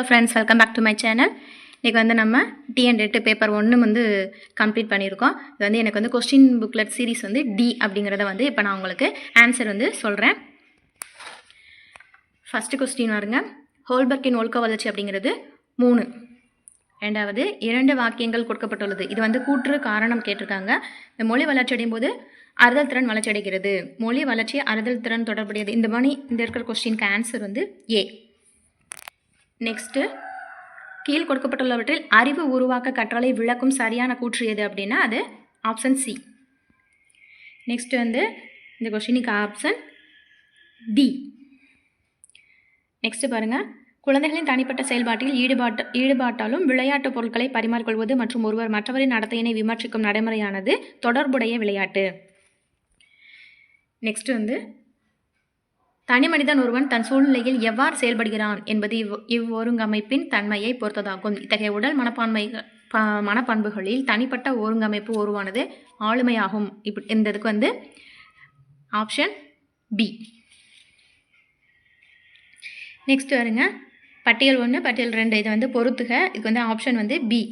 Hello friends welcome back to my channel இன்றைக்கி வந்து நம்ம டிஎன் எட்டு பேப்பர் ஒன்று வந்து கம்ப்ளீட் பண்ணியிருக்கோம். இது வந்து எனக்கு வந்து கொஸ்டின் புக்லெட் சீரிஸ் வந்து டி அப்படிங்கிறத வந்து இப்போ நான் உங்களுக்கு ஆன்சர் வந்து சொல்கிறேன் ஃபஸ்ட்டு கொஸ்டின் வருங்க. ஹோல்பர்க்கின் ஒழுக்க வளர்ச்சி அப்படிங்கிறது மூணு. ரெண்டாவது இரண்டு வாக்கியங்கள் கொடுக்கப்பட்டுள்ளது. இது வந்து கூற்று காரணம் கேட்டிருக்காங்க. இந்த மொழி வளர்ச்சி அடையும் போது அறுதல் திறன் வளர்ச்சி அடைகிறது. மொழி வளர்ச்சி அறுதல் திறன் தொடர்புடையது. இந்த மாதிரி இந்த இருக்கிற கொஸ்டினுக்கு ஆன்சர் வந்து ஏ நெக்ஸ்ட்டு கீழ் கொடுக்கப்பட்டுள்ளவற்றில் அறிவு உருவாக்க கற்றலை விளக்கும் சரியான கூற்று எது அப்படின்னா அது ஆப்ஷன் சி நெக்ஸ்ட் வந்து இந்த கொஷினுக்கு ஆப்ஷன் டி நெக்ஸ்ட்டு பாருங்கள் குழந்தைகளின் தனிப்பட்ட செயல்பாட்டில் ஈடுபாட்டு ஈடுபாட்டாலும் விளையாட்டு பொருட்களை பரிமாறிக்கொள்வது மற்றும் ஒருவர் மற்றவரின் நடத்தையினை விமர்சிக்கும் நடைமுறையானது தொடர்புடைய விளையாட்டு. நெக்ஸ்ட் வந்து தனி மனிதன் ஒருவன் தன் சூழ்நிலையில் எவ்வாறு செயல்படுகிறான் என்பது இவ் இவ்வொருங்கமைப்பின் தன்மையை பொறுத்ததாகும். இத்தகைய உடல் மனப்பான்மை ப மனப்பண்புகளில் தனிப்பட்ட ஒருங்கமைப்பு உருவானது ஆளுமையாகும். இப் இந்த இதுக்கு வந்து ஆப்ஷன் பி நெக்ஸ்ட் வருங்க. பட்டியல் ஒன்று பட்டியல் ரெண்டு. இதை வந்து பொறுத்துக. இதுக்கு வந்து ஆப்ஷன் வந்து பி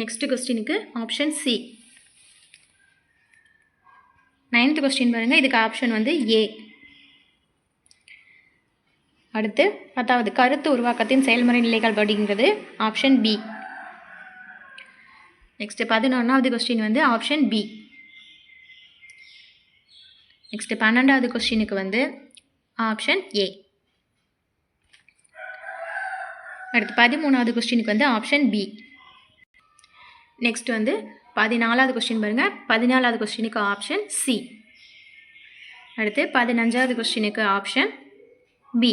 நெக்ஸ்ட் கொஸ்டினுக்கு ஆப்ஷன் சி நைன்த் கொஸ்டின் பாருங்கள் இதுக்கு ஆப்ஷன் வந்து ஏ அடுத்து பத்தாவது கருத்து உருவாக்கத்தின் செயல்முறை நிலைகள் அப்படிங்கிறது ஆப்ஷன் பி நெக்ஸ்ட்டு பதினொன்றாவது கொஸ்டின் வந்து ஆப்ஷன் பி நெக்ஸ்ட்டு பன்னெண்டாவது கொஸ்டினுக்கு வந்து ஆப்ஷன் ஏ அடுத்து பதிமூணாவது கொஸ்டினுக்கு வந்து ஆப்ஷன் பி நெக்ஸ்ட் வந்து பதினாலாவது கொஸ்டின் பாருங்கள் பதினாலாவது கொஸ்டினுக்கு ஆப்ஷன் சி அடுத்து பதினஞ்சாவது கொஸ்டினுக்கு ஆப்ஷன் பி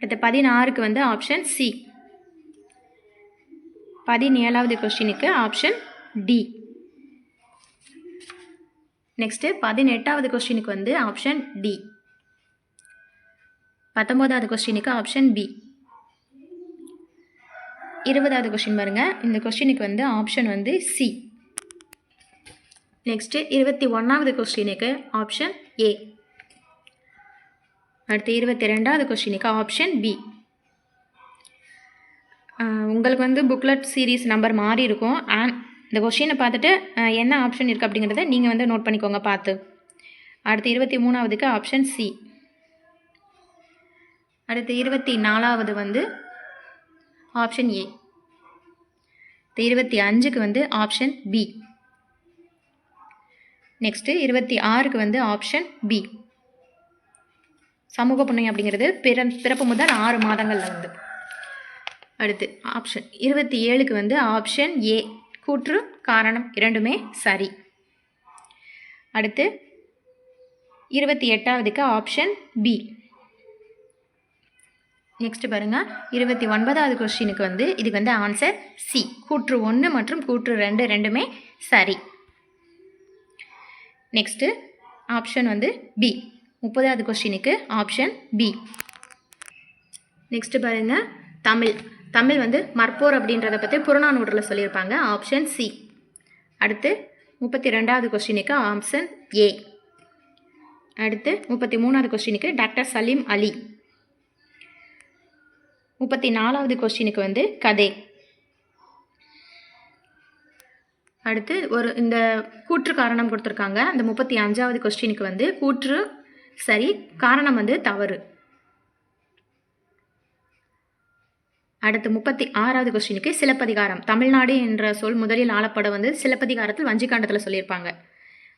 அடுத்து பதினாறுக்கு வந்து ஆப்ஷன் சி பதினேழாவது கொஸ்டினுக்கு ஆப்ஷன் டி நெக்ஸ்ட்டு பதினெட்டாவது கொஸ்டினுக்கு வந்து ஆப்ஷன் டி பத்தொம்போதாவது கொஸ்டினுக்கு ஆப்ஷன் பி இருபதாவது கொஸ்டின் பாருங்கள் இந்த கொஸ்டினுக்கு வந்து ஆப்ஷன் வந்து சி நெக்ஸ்ட்டு இருபத்தி ஒன்றாவது கொஸ்டினுக்கு ஆப்ஷன் ஏ அடுத்து இருபத்தி ரெண்டாவது கொஸ்டினுக்கு ஆப்ஷன் பி உங்களுக்கு வந்து புக்லெட் சீரீஸ் நம்பர் மாறி இருக்கும். ஆன் இந்த கொஷினை பார்த்துட்டு என்ன ஆப்ஷன் இருக்குது அப்படிங்கிறத நீங்கள் வந்து நோட் பண்ணிக்கோங்க பார்த்து. அடுத்து இருபத்தி மூணாவதுக்கு ஆப்ஷன் சி அடுத்து இருபத்தி நாலாவது வந்து ஆப்ஷன் ஏ இருபத்தி அஞ்சுக்கு வந்து ஆப்ஷன் பி நெக்ஸ்ட்டு இருபத்தி ஆறுக்கு வந்து ஆப்ஷன் பி சமூக புண்ணியம் அப்படிங்கிறது பிற பிறப்பு முதல் ஆறு மாதங்களில் வந்து. அடுத்து ஆப்ஷன் இருபத்தி ஏழுக்கு வந்து ஆப்ஷன் ஏ கூற்று காரணம் இரண்டுமே சரி. அடுத்து இருபத்தி எட்டாவதுக்கு ஆப்ஷன் பி நெக்ஸ்ட் பாருங்க. இருபத்தி ஒன்பதாவது கொஸ்டினுக்கு வந்து இதுக்கு வந்து ஆன்சர் சி கூற்று ஒன்று மற்றும் கூற்று ரெண்டு ரெண்டுமே சரி. நெக்ஸ்ட்டு ஆப்ஷன் வந்து பி முப்பதாவது கொஸ்டினுக்கு ஆப்ஷன் பி நெக்ஸ்ட்டு பாருங்க. தமிழ். தமிழ் வந்து மற்போர் அப்படின்றத பற்றி புறநானூற்றில் சொல்லியிருப்பாங்க. ஆப்ஷன் சி அடுத்து முப்பத்தி ரெண்டாவது கொஸ்டினுக்கு ஆப்ஷன் ஏ அடுத்து முப்பத்தி மூணாவது கொஸ்டினுக்கு டாக்டர் சலீம் அலி. முப்பத்தி நாலாவது கொஸ்டினுக்கு வந்து கதை. அடுத்து ஒரு இந்த கூற்று காரணம் கொடுத்துருக்காங்க. அந்த முப்பத்தி அஞ்சாவது கொஸ்டினுக்கு வந்து கூற்று சரி காரணம் வந்து தவறு. அடுத்து முப்பத்தி ஆறாவது கொஸ்டினுக்கு சிலப்பதிகாரம். தமிழ்நாடு என்ற சொல் முதலில் ஆளப்பட வந்து சிலப்பதிகாரத்தில் வஞ்சிக்காண்டத்தில் சொல்லியிருப்பாங்க.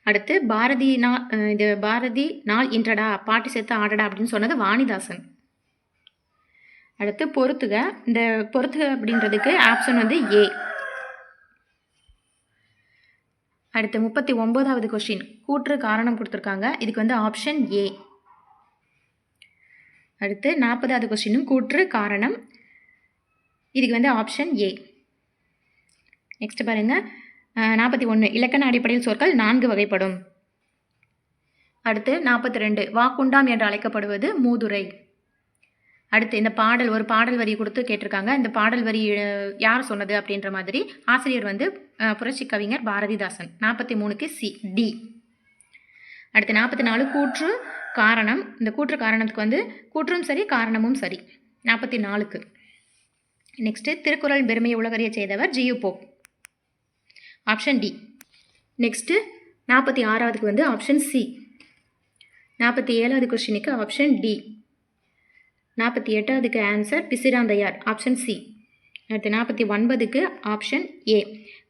அடுத்து பாரதி நா இது பாரதி நாள் இன்றடா பாட்டு சேர்த்து ஆடடா அப்படின்னு சொன்னது வாணிதாசன். அடுத்து பொறுத்துக. இந்த பொறுத்துக அப்படின்றதுக்கு ஆப்ஷன் வந்து ஏ அடுத்து முப்பத்தி ஒம்போதாவது கொஷின் கூற்று காரணம் கொடுத்துருக்காங்க. இதுக்கு வந்து ஆப்ஷன் ஏ அடுத்து நாற்பதாவது கொஸ்டினும் கூற்று காரணம். இதுக்கு வந்து ஆப்ஷன் ஏ நெக்ஸ்ட் பாருங்க. நாற்பத்தி ஒன்று இலக்கண அடிப்படையில் சொற்கள் நான்கு வகைப்படும். அடுத்து நாற்பத்தி ரெண்டு வாக்குண்டாம் என்று அழைக்கப்படுவது மூதுரை. அடுத்து இந்த பாடல் ஒரு பாடல் வரி கொடுத்து கேட்டிருக்காங்க. இந்த பாடல் வரி யார் சொன்னது அப்படின்ற மாதிரி ஆசிரியர் வந்து புரட்சி கவிஞர் பாரதிதாசன். நாற்பத்தி மூணுக்கு சி டி. அடுத்து நாற்பத்தி நாலு கூற்று காரணம். இந்த கூற்று காரணத்துக்கு வந்து கூற்றும் சரி காரணமும் சரி. நாற்பத்தி நாலுக்கு நெக்ஸ்ட்டு திருக்குறள் பெருமையை உலகறிய செய்தவர் G U. Option D next நாற்பத்தி ஆறாவதுக்கு வந்து ஆப்ஷன் சி நாற்பத்தி ஏழாவது கொஸ்டினுக்கு ஆப்ஷன் டி நாற்பத்தி எட்டாவதுக்கு ஆன்சர் பிசிராந்தையார் ஆப்ஷன் சி அடுத்து நாற்பத்தி ஒன்பதுக்கு ஆப்ஷன் ஏ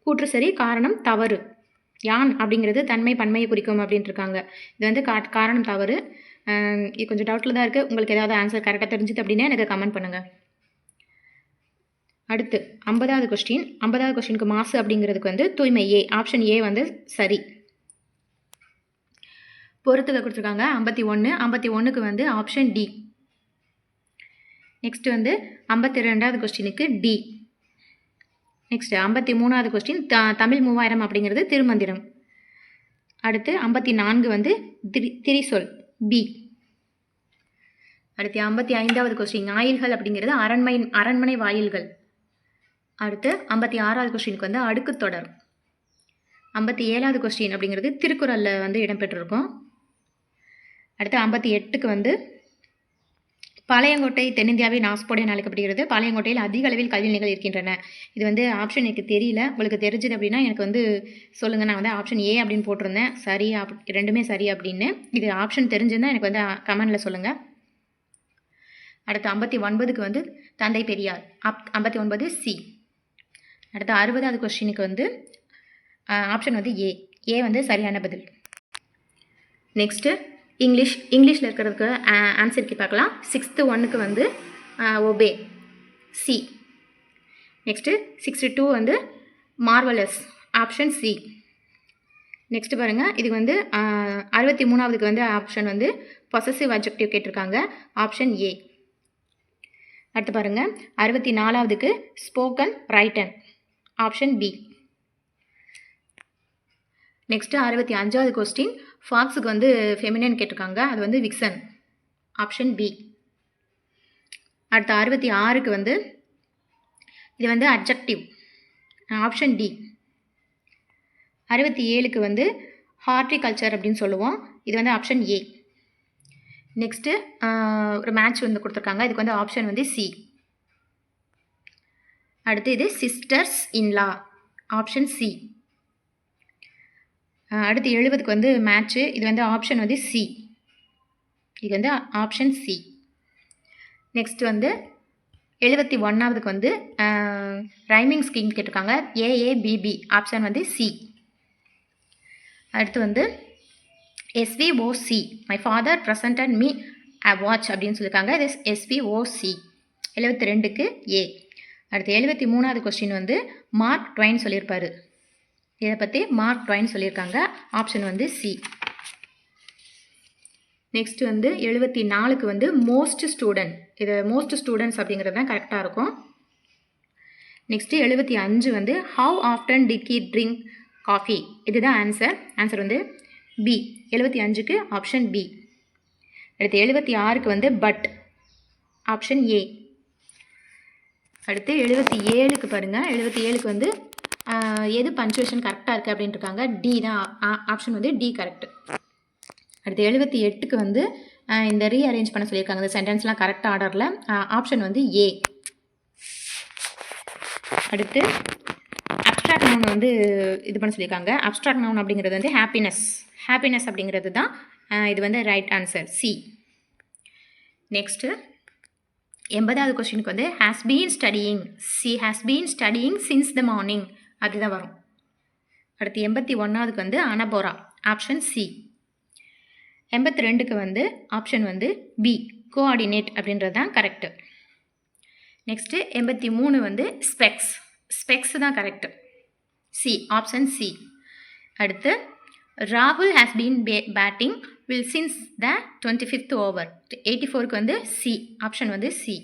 கூற்று சரி காரணம் தவறு. யான் அப்படிங்கிறது தன்மை பன்மையை குறிக்கும் அப்படின்ட்டுருக்காங்க இது வந்து கா காரணம் தவறு. இது கொஞ்சம் டவுட்டில் தான் இருக்குது உங்களுக்கு ஏதாவது ஆன்சர் கரெக்டாக தெரிஞ்சுது அப்படின்னா எனக்கு கமெண்ட் பண்ணுங்கள் அடுத்து ஐம்பதாவது கொஸ்டின் ஐம்பதாவது கொஸ்டினுக்கு மாசு அப்படிங்கிறதுக்கு வந்து தூய்மை ஏ ஆப்ஷன் ஏ வந்து சரி. பொறுத்துக்க கொடுத்துருக்காங்க. ஐம்பத்தி ஒன்று ஐம்பத்தி ஒன்றுக்கு வந்து ஆப்ஷன் டி நெக்ஸ்ட் வந்து ஐம்பத்தி ரெண்டாவது கொஸ்டினுக்கு டி நெக்ஸ்ட் ஐம்பத்தி மூணாவது கொஸ்டின் த தமிழ் மூவாயிரம் அப்படிங்கிறது திருமந்திரம். அடுத்து ஐம்பத்தி நான்கு வந்து திரி திரிசொல் பி அடுத்து ஐம்பத்தி ஐந்தாவது கொஸ்டின் ஆயில்கள் அப்படிங்கிறது அரண்மனை அரண்மனை வாயில்கள். அடுத்து ஐம்பத்தி ஆறாவது கொஸ்டினுக்கு வந்து அடுக்குத் தொடர். ஐம்பத்தி ஏழாவது கொஸ்டின் அப்படிங்கிறது திருக்குறளில் வந்து இடம்பெற்றிருக்கும். அடுத்து ஐம்பத்தி எட்டுக்கு வந்து பாளையங்கோட்டை தென்னிந்தியாவின் ஆஸ்போர்ட் என அழைக்கப்படுகிறது. பாளையங்கோட்டையில் அதிக அளவில் கல்வி நிலைகள் இருக்கின்றன. இது வந்து ஆப்ஷன் எனக்கு தெரியல. உங்களுக்கு தெரிஞ்சது அப்படின்னா எனக்கு வந்து சொல்லுங்கள் நான் வந்து ஆப்ஷன் ஏ அப்படின்னு போட்டிருந்தேன். சரி அப் ரெண்டுமே சரி அப்படின்னு. இது ஆப்ஷன் தெரிஞ்சிருந்தால் எனக்கு வந்து கமெண்டில் சொல்லுங்கள் அடுத்து ஐம்பத்தி ஒன்பதுக்கு வந்து தந்தை பெரியார். அப் ஐம்பத்தி ஒன்பது சி அடுத்து அறுபதாவது கொஸ்டினுக்கு வந்து ஆப்ஷன் வந்து ஏ ஏ வந்து சரியான பதில். நெக்ஸ்ட்டு இங்கிலீஷ் இங்கிலீஷில் இருக்கிறதுக்கு ஆன்சருக்கு பார்க்கலாம். சிக்ஸ்த்து ஒன்றுக்கு வந்து obey C next sixty two வந்து மார்வலஸ் ஆப்ஷன் சி நெக்ஸ்ட் பாருங்கள் இது வந்து அறுபத்தி மூணாவதுக்கு வந்து ஆப்ஷன் வந்து பொசசிவ் அப்ஜெக்டிவ் கேட்டிருக்காங்க. ஆப்ஷன் ஏ அடுத்து பாருங்கள் அறுபத்தி நாலாவதுக்கு spoken written option B next அறுபத்தி அஞ்சாவது கொஸ்டின் ஃபாக்ஸுக்கு வந்து ஃபெமினன் கேட்டிருக்காங்க. அது வந்து விக்சன் ஆப்ஷன் பி அடுத்து அறுபத்தி ஆறுக்கு வந்து இது வந்து அப்ஜெக்டிவ் ஆப்ஷன் டி அறுபத்தி ஏழுக்கு வந்து ஹார்டிகல்ச்சர் அப்படின்னு சொல்லுவோம். இது வந்து ஆப்ஷன் ஏ நெக்ஸ்ட்டு ஒரு மேட்ச் வந்து கொடுத்துருக்காங்க. இதுக்கு வந்து ஆப்ஷன் வந்து சி அடுத்து இது சிஸ்டர்ஸ் இன்லா ஆப்ஷன் சி அடுத்து எழுபதுக்கு வந்து மேட்ச்சு இது வந்து ஆப்ஷன் வந்து சி இது வந்து ஆப்ஷன் சி நெக்ஸ்ட் வந்து எழுபத்தி ஒன்றாவதுக்கு வந்து ரைமிங் ஸ்கீம் கேட்டிருக்காங்க. ஏஏபிபி ஆப்ஷன் வந்து சி அடுத்து வந்து SVOC my father presented me a watch அப்படின்னு சொல்லியிருக்காங்க இது எஸ்விஓசி எழுபத்தி ரெண்டுக்கு ஏ அடுத்து எழுபத்தி மூணாவது கொஸ்டின் வந்து மார்க் ட்வைன் சொல்லியிருப்பாரு. இதை பற்றி மார்க் ட்வைன் சொல்லியிருக்காங்க. ஆப்ஷன் வந்து சி. நெக்ஸ்ட் வந்து எழுபத்தி நாலுக்கு வந்து மோஸ்ட் ஸ்டூடெண்ட் இது மோஸ்ட் ஸ்டூடெண்ட்ஸ் அப்படிங்கிறது தான் கரெக்டாக இருக்கும். நெக்ஸ்ட்டு எழுபத்தி அஞ்சு வந்து how often dickey drink coffee இதுதான் ஆன்சர் ஆன்சர் வந்து பி எழுபத்தி அஞ்சுக்கு ஆப்ஷன் பி அடுத்து எழுபத்தி ஆறுக்கு வந்து பட் ஆப்ஷன் ஏ அடுத்து எழுபத்தி ஏழுக்கு பாருங்கள் எழுபத்தி ஏழுக்கு வந்து எது பஞ்சுவேஷன் கரெக்டாக இருக்குது அப்படின்ட்டு இருக்காங்க டி தான் ஆப்ஷன் வந்து டி கரெக்ட் அடுத்து எழுபத்தி எட்டுக்கு வந்து இந்த ரீ அரேஞ்ச் பண்ண சொல்லியிருக்காங்க. இந்த சென்டென்ஸ்லாம் கரெக்ட் ஆர்டரில் ஆப்ஷன் வந்து ஏ அடுத்து அப்ட்ராக்ட் நவுன் வந்து இது பண்ண சொல்லியிருக்காங்க. அப்ட்ராக்ட் நவுன் அப்படிங்கிறது வந்து ஹாப்பினஸ் ஹாப்பினஸ் அப்படிங்கிறது தான் இது வந்து ரைட் ஆன்சர் சி நெக்ஸ்ட்டு எண்பதாவது கொஸ்டினுக்கு வந்து has been studying C has been studying since the morning அதுதான் வரும். அடுத்து எண்பத்தி ஒன்றாவதுக்கு வந்து அனபோரா ஆப்ஷன் சி எண்பத்தி ரெண்டுக்கு வந்து ஆப்ஷன் வந்து பி கோஆர்டினேட் அப்படின்றது தான் கரெக்டு நெக்ஸ்ட்டு எண்பத்தி மூணு வந்து ஸ்பெக்ஸ் ஸ்பெக்ஸ் தான் கரெக்டு சி ஆப்ஷன் சி அடுத்து ராகுல் has been pay batting well since the twenty fifth over eighty ஃபோருக்கு வந்து சி ஆப்ஷன் வந்து சி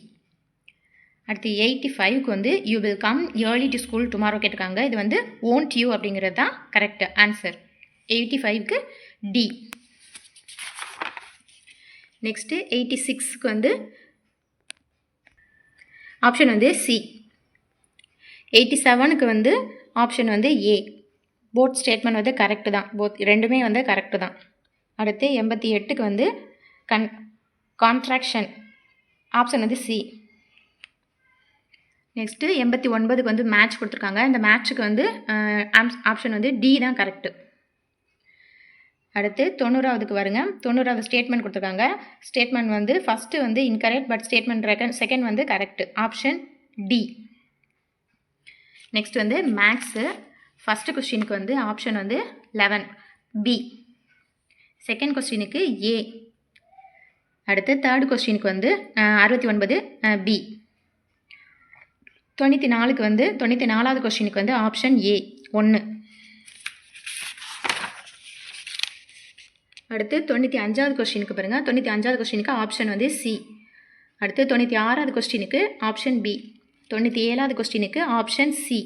அடுத்து எயிட்டி ஃபைவ்க்கு வந்து you will come early to school tomorrow கேட்டிருக்காங்க. இது வந்து ஓன்ட் யூ அப்படிங்கிறது தான் கரெக்ட் ஆன்சர் எயிட்டி ஃபைவ்க்கு டி நெக்ஸ்ட்டு எயிட்டி சிக்ஸ்க்கு வந்து ஆப்ஷன் வந்து சி எயிட்டி செவனுக்கு வந்து ஆப்ஷன் வந்து ஏ போத் ஸ்டேட்மெண்ட் வந்து கரெக்டு தான். போத் ரெண்டுமே வந்து கரெக்டு தான். அடுத்து எண்பத்தி எட்டுக்கு வந்து கன் கான்ட்ராக்ஷன் ஆப்ஷன் வந்து சி நெக்ஸ்ட்டு எண்பத்தி ஒன்பதுக்கு வந்து மேட்ச் கொடுத்துருக்காங்க. இந்த மேட்ச்சுக்கு வந்து ஆப்ஷன் வந்து டி தான் கரெக்டு அடுத்து தொண்ணூறாவதுக்கு வருங்க. தொண்ணூறாவது ஸ்டேட்மெண்ட் கொடுத்துருக்காங்க. ஸ்டேட்மெண்ட் வந்து ஃபஸ்ட்டு வந்து இன்கரெக்ட் பட் ஸ்டேட்மெண்ட் ரெக்கன் செகண்ட் வந்து கரெக்ட் ஆப்ஷன் டி நெக்ஸ்ட் வந்து மேக்ஸு ஃபஸ்ட்டு கொஸ்டினுக்கு வந்து ஆப்ஷன் வந்து லெவன் பி செகண்ட் கொஸ்டினுக்கு ஏ அடுத்து தேர்ட் கொஸ்டினுக்கு வந்து அறுபத்தி ஒன்பது பி தொண்ணூற்றி நாலுக்கு வந்து தொண்ணூற்றி நாலாவது கொஸ்டினுக்கு வந்து ஆப்ஷன் ஏ ஒன்று அடுத்து தொண்ணூற்றி அஞ்சாவது கொஸ்டினுக்கு பாருங்கள் தொண்ணூற்றி அஞ்சாவது கொஸ்டினுக்கு ஆப்ஷன் வந்து சி அடுத்து தொண்ணூற்றி ஆறாவது கொஸ்டினுக்கு ஆப்ஷன் பி தொண்ணூற்றி ஏழாவது கொஸ்டினுக்கு ஆப்ஷன் சி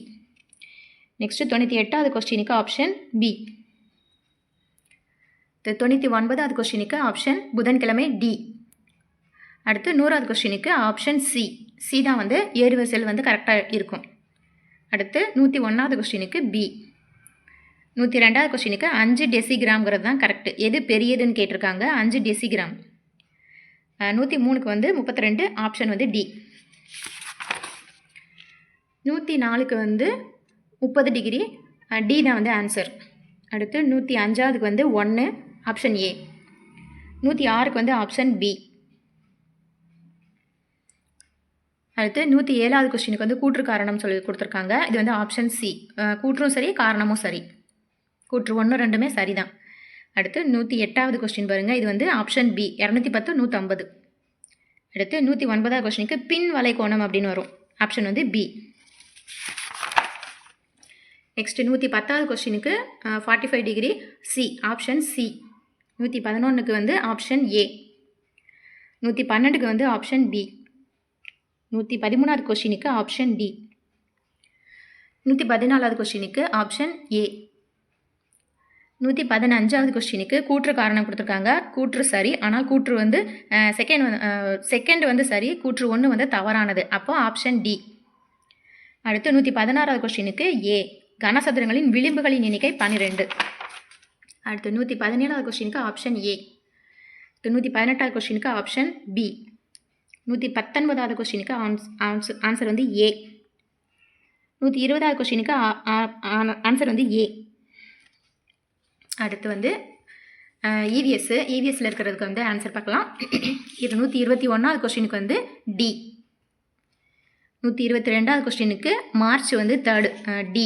நெக்ஸ்ட்டு தொண்ணூற்றி எட்டாவது கொஸ்டினுக்கு ஆப்ஷன் பி தொண்ணூற்றி ஒன்பதாவது கொஸ்டினுக்கு ஆப்ஷன் புதன்கிழமை டி அடுத்து நூறாவது கொஸ்டினுக்கு ஆப்ஷன் சி சி தான் வந்து ஏறுவரிசையில் வந்து கரெக்டாக இருக்கும். அடுத்து நூற்றி ஒன்றாவது கொஸ்டினுக்கு பி நூற்றி ரெண்டாவது கொஸ்டினுக்கு அஞ்சு டெசிகிராம்ங்கிறது தான் கரெக்டு எது பெரியதுன்னு கேட்டிருக்காங்க. அஞ்சு டெசிகிராம். நூற்றி மூணுக்கு வந்து முப்பத்தி ரெண்டு ஆப்ஷன் வந்து டி நூற்றி நாலுக்கு வந்து முப்பது டிகிரி டி தான் வந்து ஆன்சர் அடுத்து நூற்றி அஞ்சாவதுக்கு வந்து ஒன்று ஆப்ஷன் ஏ நூற்றி ஆறுக்கு வந்து ஆப்ஷன் பி அடுத்து நூற்றி ஏழாவது கொஸ்டினுக்கு வந்து கூற்று காரணம் சொல்லி கொடுத்துருக்காங்க. இது வந்து ஆப்ஷன் சி கூற்றும் சரி காரணமும் சரி. கூற்று ஒன்று ரெண்டுமே சரிதான். அடுத்து நூற்றி எட்டாவது கொஸ்டின் பாருங்கள் இது வந்து ஆப்ஷன் பி இரநூத்தி பத்து நூற்றம்பது அடுத்து நூற்றி ஒன்பதாவது கொஸ்டினுக்கு பின் வளைகோணம் அப்படின்னு வரும். ஆப்ஷன் வந்து பி நெக்ஸ்ட் நூற்றி பத்தாவது கொஸ்டினுக்கு forty five degree C option C நூற்றி பதினொன்றுக்கு வந்து ஆப்ஷன் ஏ நூற்றி பன்னெண்டுக்கு வந்து ஆப்ஷன் பி நூற்றி பதிமூணாவது கொஷினுக்கு ஆப்ஷன் டி நூற்றி பதினாலாவது கொஷினுக்கு ஆப்ஷன் ஏ நூற்றி பதினஞ்சாவது கொஸ்டினுக்கு கூற்று காரணம் கொடுத்துருக்காங்க. கூற்று சரி ஆனால் கூற்று வந்து செகண்ட் வந்து செகண்ட் வந்து சரி கூற்று ஒன்று வந்து தவறானது. அப்போ ஆப்ஷன் டி அடுத்து நூற்றி பதினாறாவது கொஸ்டினுக்கு ஏ கனசதுரங்களின் விளிம்புகளின் எண்ணிக்கை பன்னிரெண்டு. அடுத்து நூற்றி பதினேழாவது கொஸ்டினுக்கு ஆப்ஷன் ஏ நூற்றி பதினெட்டாவது கொஸ்டினுக்கு ஆப்ஷன் பி நூற்றி பத்தொன்பதாவது கொஸ்டினுக்கு ஆன்சர் ஆன்சர் வந்து ஏ நூற்றி இருபதாவது கொஸ்டினுக்கு ஆன்சர் வந்து ஏ அடுத்து வந்து இவிஎஸ்ஸு இவிஎஸ்சில் இருக்கிறதுக்கு வந்து ஆன்சர் பார்க்கலாம். இது நூற்றி இருபத்தி ஒன்றாவது கொஸ்டினுக்கு வந்து டி நூற்றி இருபத்தி ரெண்டாவது கொஸ்டினுக்கு மார்ச் வந்து தேர்டு டி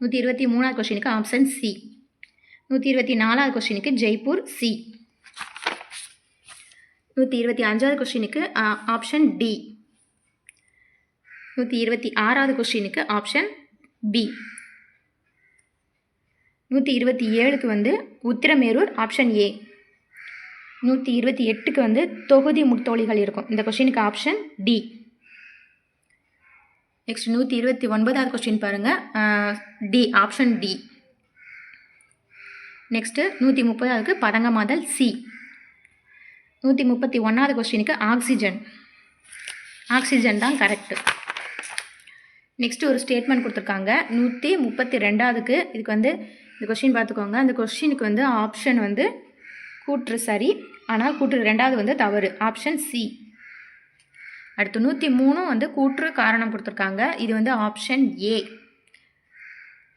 நூற்றி இருபத்தி மூணாவது கொஸ்டினுக்கு ஆப்ஷன் சி நூற்றி இருபத்தி நாலாவது கொஸ்டினுக்கு ஜெய்ப்பூர் சி நூற்றி இருபத்தி அஞ்சாவது கொஸ்டினுக்கு ஆப்ஷன் டி நூற்றி இருபத்தி ஆறாவது கொஸ்டினுக்கு ஆப்ஷன் பி நூற்றி இருபத்தி ஏழுக்கு வந்து உத்திரமேரூர் ஆப்ஷன் ஏ நூற்றி இருபத்தி எட்டுக்கு வந்து தொகுதி முத்தோழிகள் இருக்கும். இந்த கொஸ்டினுக்கு ஆப்ஷன் டி நெக்ஸ்ட் நூற்றி இருபத்தி ஒன்பதாவது கொஸ்டின் பாருங்கள் டி ஆப்ஷன் டி நெக்ஸ்ட்டு நூற்றி முப்பதாவதுக்கு பதங்கமாதல் சி நூற்றி முப்பத்தி ஒன்றாவது கொஸ்டினுக்கு ஆக்சிஜன் ஆக்சிஜன் தான் கரெக்டு நெக்ஸ்ட்டு ஒரு ஸ்டேட்மெண்ட் கொடுத்துருக்காங்க. நூற்றி முப்பத்தி ரெண்டாவதுக்கு இதுக்கு வந்து இந்த கொஸ்டின் பார்த்துக்கோங்க. அந்த கொஸ்டினுக்கு வந்து ஆப்ஷன் வந்து கூற்று சரி. ஆனால் கூற்று ரெண்டாவது வந்து தவறு. ஆப்ஷன் சி அடுத்து நூற்றி மூணும் வந்து கூற்று காரணம் கொடுத்துருக்காங்க. இது வந்து ஆப்ஷன் ஏ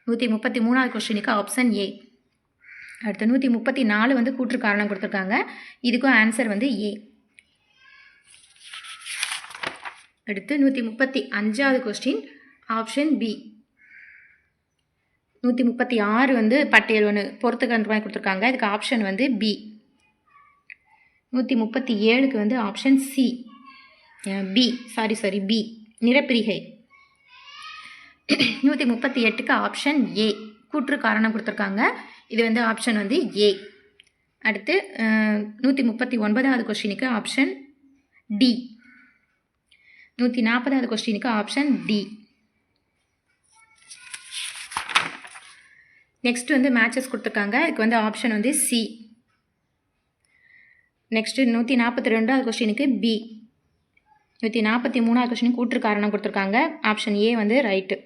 நூற்றி முப்பத்தி மூணாவது கொஸ்டினுக்கு ஆப்ஷன் ஏ அடுத்து நூற்றி முப்பத்தி நாலு வந்து கூற்று காரணம் கொடுத்துருக்காங்க. இதுக்கும் ஆன்சர் வந்து ஏ அடுத்து நூற்றி முப்பத்தி அஞ்சாவது கொஸ்டின் ஆப்ஷன் பி நூற்றி முப்பத்தி ஆறு வந்து பட்டியல் ஒன்று பொறுத்துக்கிற மாதிரி கொடுத்துருக்காங்க. இதுக்கு ஆப்ஷன் வந்து பி நூற்றி முப்பத்தி ஏழுக்கு வந்து option C B sorry sorry B நிறப்பிரிகை. நூற்றி முப்பத்தி எட்டுக்கு ஆப்ஷன் ஏ கூற்று காரணம் கொடுத்துருக்காங்க. இது வந்து ஆப்ஷன் வந்து ஏ அடுத்து நூற்றி முப்பத்தி ஒன்பதாவது கொஸ்டினுக்கு ஆப்ஷன் டி நூற்றி நாற்பதாவது கொஸ்டினுக்கு ஆப்ஷன் டி நெக்ஸ்ட் வந்து மேட்சஸ் கொடுத்துருக்காங்க. இதுக்கு வந்து ஆப்ஷன் வந்து சி நெக்ஸ்ட்டு நூற்றி நாற்பத்தி ரெண்டாவது கொஸ்டினுக்கு பி நூற்றி நாற்பத்தி மூணாவது கொஸ்டினுக்கு கூற்று காரணம் கொடுத்துருக்காங்க. ஆப்ஷன் ஏ வந்து ரைட்டு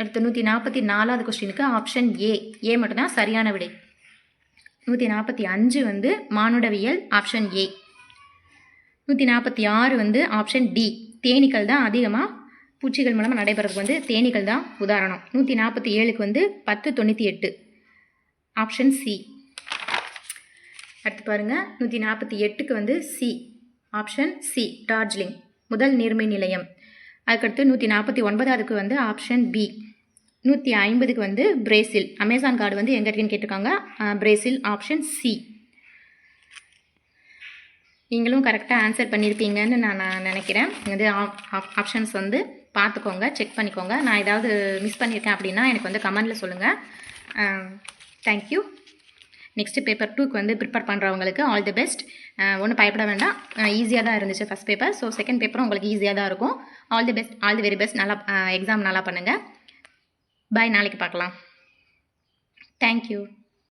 அடுத்து நூற்றி நாற்பத்தி நாலாவது கொஸ்டினுக்கு ஆப்ஷன் ஏ ஏ மட்டும்தான் சரியான விடை. நூற்றி நாற்பத்தி அஞ்சு வந்து மானுடவியல் ஆப்ஷன் ஏ நூற்றி நாற்பத்தி ஆறு வந்து ஆப்ஷன் டி தேனீக்கள் தான் அதிகமாக பூச்சிகள் மூலமாக நடைபெறதுக்கு வந்து தேனீக்கள் தான் உதாரணம். நூற்றி நாற்பத்தி ஏழுக்கு வந்து பத்து தொண்ணூற்றி எட்டு. ஆப்ஷன் சி அடுத்து பாருங்கள் நூற்றி நாற்பத்தி எட்டுக்கு வந்து சி ஆப்ஷன் சி டார்ஜிலிங் முதல் நீர்மின் நிலையம். அதுக்கடுத்து நூற்றி நாற்பத்தி ஒன்பதாவதுக்கு வந்து ஆப்ஷன் பி நூற்றி ஐம்பதுக்கு வந்து பிரேசில் அமேசான் கார்டு வந்து எங்கே இருக்குன்னு கேட்டிருக்காங்க. பிரேசில் ஆப்ஷன் சி நீங்களும் கரெக்டாக ஆன்சர் பண்ணியிருப்பீங்கன்னு நான் நான் நினைக்கிறேன். இது ஆப்ஷன்ஸ் வந்து பார்த்துக்கோங்க செக் பண்ணிக்கோங்க. நான் ஏதாவது மிஸ் பண்ணியிருக்கேன் அப்படின்னா எனக்கு வந்து கமெண்டில் சொல்லுங்கள் தேங்க்யூ நெக்ஸ்ட் பேப்பர் டூக்கு வந்து ப்ரிப்பேர் பண்ணுறவங்களுக்கு ஆல் தி பெஸ்ட் ஒன்றும் பயப்பட வேண்டாம். ஈஸியாக தான் இருந்துச்சு ஃபஸ்ட் பேப்பர் ஸோ செகண்ட் பேப்பரும் உங்களுக்கு ஈஸியாக தான் இருக்கும். All the best all the very best நல்லா எக்ஸாம் நல்லா பண்ணுங்கள் பாய் நாளைக்கு பார்க்கலாம். தேங்க்யூ